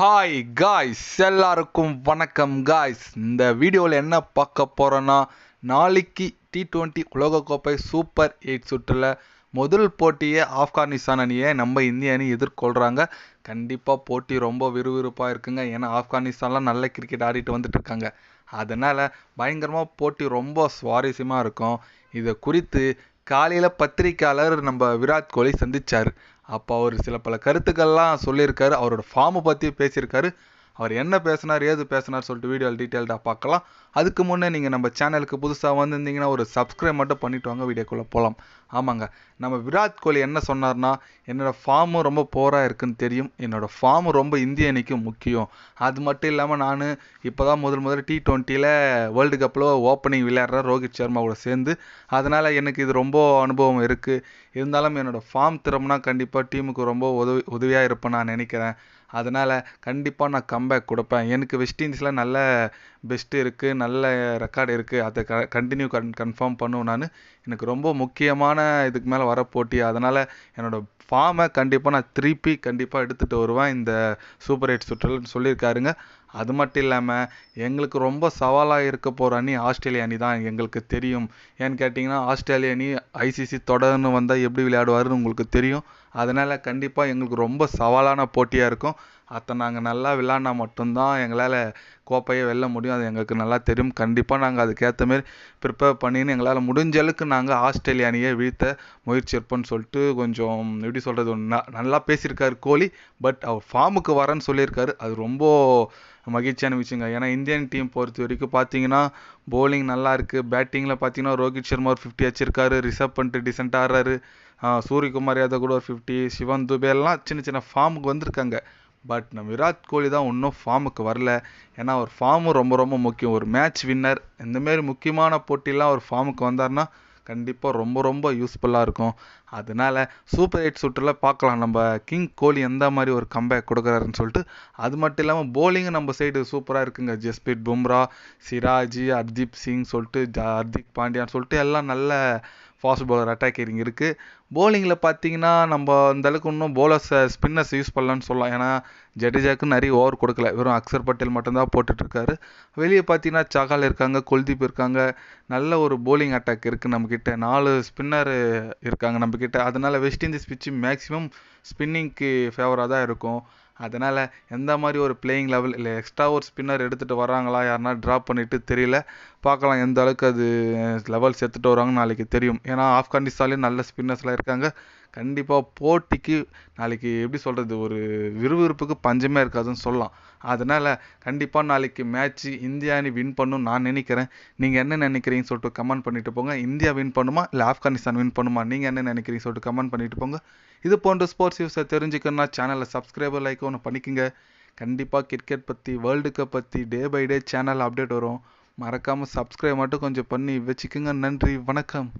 Hi guys எல்லாருக்கும் வணக்கம் guys இந்த வீடியோவில் என்ன பார்க்க போகிறோன்னா நாளைக்கு டி டுவெண்ட்டி உலகக்கோப்பை சூப்பர் எயிட் சுற்றில் முதல் போட்டியை ஆப்கானிஸ்தான் அணியை நம்ம இந்திய அணி எதிர்கொள்கிறாங்க கண்டிப்பாக போட்டி ரொம்ப விறுவிறுப்பாக இருக்குங்க. ஏன்னா ஆப்கானிஸ்தான்லாம் நல்ல கிரிக்கெட் ஆடிட்டு வந்துட்டு இருக்காங்க. அதனால் பயங்கரமாக போட்டி ரொம்ப சுவாரஸ்யமாக இருக்கும். இதை குறித்து காலையில் பத்திரிக்கையாளர் நம்ம விராட் கோலி சந்திச்சார். அப்போ அவர் சில பல கருத்துக்கள்லாம் சொல்லியிருக்காரு. அவரோட ஃபார்மை பற்றி பேசியிருக்காரு. அவர் என்ன பேசினார் ஏது பேசினார் சொல்லிட்டு வீடியோவில் டீட்டெயில்டாக பார்க்கலாம். அதுக்கு முன்னே நீங்கள் நம்ம சேனலுக்கு புதுசாக வந்திருந்தீங்கன்னா ஒரு சப்ஸ்கிரைப் மட்டும் பண்ணிட்டு வாங்க வீடியோக்குள்ளே போகலாம் ஆமாங்க நம்ம விராட் கோலி என்ன சொன்னார்னா என்னோடய ஃபார்மும் ரொம்ப போராக இருக்குன்னு தெரியும். என்னோடய ஃபார்ம் ரொம்ப இந்திய அணிக்கு முக்கியம். அது மட்டும் இல்லாமல் நான் இப்போ தான் முதல் முதல் டி ட்வெண்ட்டியில் வேர்ல்டு கப்பில் ஓப்பனிங் விளையாடுற ரோஹித் சர்மா கூட சேர்ந்து அதனால் எனக்கு இது ரொம்ப அனுபவம் இருக்குது இருந்தாலும் என்னோடய ஃபார்ம் திறம்னா கண்டிப்பாக டீமுக்கு ரொம்ப உதவி உதவியாக இருப்பேன் நான் நினைக்கிறேன். அதனால் கண்டிப்பாக நான் கம்பேக் கொடுப்பேன். எனக்கு வெஸ்ட் இண்டீஸில் நல்ல பெஸ்ட்டு இருக்குது நல்ல ரெக்கார்டு இருக்குது அதை க கண்டினியூ கன் கன்ஃபார்ம் பண்ணுவேன் நான். எனக்கு ரொம்ப முக்கியமான இதுக்கு மேலே வர போட்டி. அதனால் என்னோடய ஃபார்மை கண்டிப்பாக நான் திருப்பி கண்டிப்பாக எடுத்துகிட்டு வருவேன். இந்த சூப்பர் எயிட் சுற்றுலன்னு சொல்லியிருக்காருங்க. அது மட்டும் இல்லாமல் எங்களுக்கு ரொம்ப சவாலாக இருக்க போகிற அணி ஆஸ்திரேலிய அணி தான் எங்களுக்கு தெரியும். ஏன்னு கேட்டிங்கன்னா ஆஸ்திரேலிய அணி ஐசிசி தொடர்னு வந்தால் எப்படி விளையாடுவாருன்னு உங்களுக்கு தெரியும். அதனால் கண்டிப்பாக எங்களுக்கு ரொம்ப சவாலான போட்டியாக இருக்கும். அதை நாங்கள் நல்லா விளாண்டா மட்டும்தான் எங்களால் கோப்பையை வெல்ல முடியும். அது எங்களுக்கு நல்லா தெரியும். கண்டிப்பாக நாங்கள் அதுக்கேற்ற மாரி ப்ரிப்பேர் பண்ணின்னு எங்களால் முடிஞ்ச அளவுக்கு நாங்கள் ஆஸ்திரேலிய அணியை வீழ்த்த முயற்சி இருப்போம்னு சொல்லிட்டு கொஞ்சம் எப்படி சொல்கிறது நல்லா பேசியிருக்காரு கோலி. பட் அவர் ஃபார்முக்கு வரேன்னு சொல்லியிருக்காரு. அது ரொம்ப மகிழ்ச்சியான விஷயங்க. ஏன்னா இந்தியன் டீம் பொறுத்த வரைக்கும் பார்த்தீங்கன்னா போலிங் நல்லா இருக்குது பேட்டிங்கில் பார்த்தீங்கன்னா ரோஹித் சர்மா ஒரு ஃபிஃப்டி வச்சிருக்காரு ரிசர்வ் பண்ணிட்டு டிசென்ட் ஆடுறாரு. சூரியகுமார் யாதவ் கூட ஒரு ஃபிஃப்டி சிவன் துபே எல்லாம் சின்ன சின்ன ஃபார்முக்கு வந்திருக்காங்க. பட் நம்ம விராட் கோலி தான் இன்னும் ஃபார்முக்கு வரல. ஏன்னா ஒரு ஃபார்மும் ரொம்ப ரொம்ப முக்கியம். ஒரு மேட்ச் வின்னர் இந்தமாரி முக்கியமான போட்டிலாம் ஒரு ஃபார்முக்கு வந்தார்னா கண்டிப்பாக ரொம்ப ரொம்ப யூஸ்ஃபுல்லாக இருக்கும். அதனால சூப்பர் எயிட் சுற்றில் பார்க்கலாம். நம்ம கிங் கோலி எந்த மாதிரி ஒரு கம்பேக் கொடுக்குறாருன்னு சொல்லிட்டு அது மட்டும் இல்லாமல் போலிங்கும் நம்ம சைடு சூப்பராக இருக்குங்க. ஜஸ்பிரீத் பும்ரா சிராஜி ஹர்தீப் சிங் சொல்லிட்டு ஹர்திக் பாண்டியான்னு சொல்லிட்டு எல்லாம் நல்ல ஃபாஸ்ட் பவுலர் அட்டாக்கிங் இருக்குது போலிங்கில் பார்த்தீங்கன்னா நம்ம அந்தளவுக்கு இன்னும் போலர்ஸை ஸ்பின்னர்ஸ் யூஸ் பண்ணலான்னு சொல்லலாம். ஏன்னா ஜடேஜாவுக்கு நிறைய ஓவர் கொடுக்கல. வெறும் அக்சர் பட்டேல் மட்டும்தான் போட்டுட்ருக்காரு வெளியே பார்த்தீங்கன்னா சகால் இருக்காங்க குல்தீப் இருக்காங்க. நல்ல ஒரு போலிங் அட்டாக் இருக்குது நம்மக்கிட்ட நாலு ஸ்பின்னர் இருக்காங்க நம்மக்கிட்ட அதனால் வெஸ்ட் இண்டீஸ் பிச்சு மேக்ஸிமம் ஸ்பின்னிங்க்கு ஃபேவராக தான் இருக்கும். அதனால் எந்த மாதிரி ஒரு பிளேயிங் லெவல் இல்லை எக்ஸ்ட்ரா ஒரு ஸ்பின்னர் எடுத்துகிட்டு வராங்களா யாருனா ட்ராப் பண்ணிவிட்டு தெரியல. பார்க்கலாம் எந்த அளவுக்கு அது eh, லெவல்ஸ் எடுத்துகிட்டு வராங்கன்னு நாளைக்கு தெரியும். ஏன்னா ஆப்கானிஸ்தான்லேயும் நல்ல ஸ்பின்னர்ஸ்லாம் இருக்காங்க. கண்டிப்பாக போட்டிக்கு நாளைக்கு எப்படி சொல்கிறது ஒரு விறுவிறுப்புக்கு பஞ்சமே இருக்காதுன்னு சொல்லலாம். அதனால் கண்டிப்பாக நாளைக்கு மேட்ச்சு இந்தியா அணி வின் பண்ணும் நான் நினைக்கிறேன். நீங்கள் என்ன நினைக்கிறீங்கன்னு சொல்லிட்டு கமெண்ட் பண்ணிட்டு போங்க. இந்தியா வின் பண்ணுமா? இல்லை ஆப்கானிஸ்தான் வின் பண்ணுமா? நீங்கள் என்ன நினைக்கிறீங்க சொல்லிட்டு கமெண்ட் பண்ணிட்டு போங்க. இது போன்ற ஸ்போர்ட்ஸ் நியூஸை தெரிஞ்சுக்கணும்னா சேனலை சப்ஸ்கிரைபர் லைக் ஒன்று பண்ணிக்கோங்க. கண்டிப்பாக கிரிக்கெட் பற்றி வேர்ல்டு கப் பற்றி day by day channel update வரும். மறக்காமல் சப்ஸ்கிரைப் மட்டும் கொஞ்சம் பண்ணி வச்சுக்கோங்க. நன்றி வணக்கம்.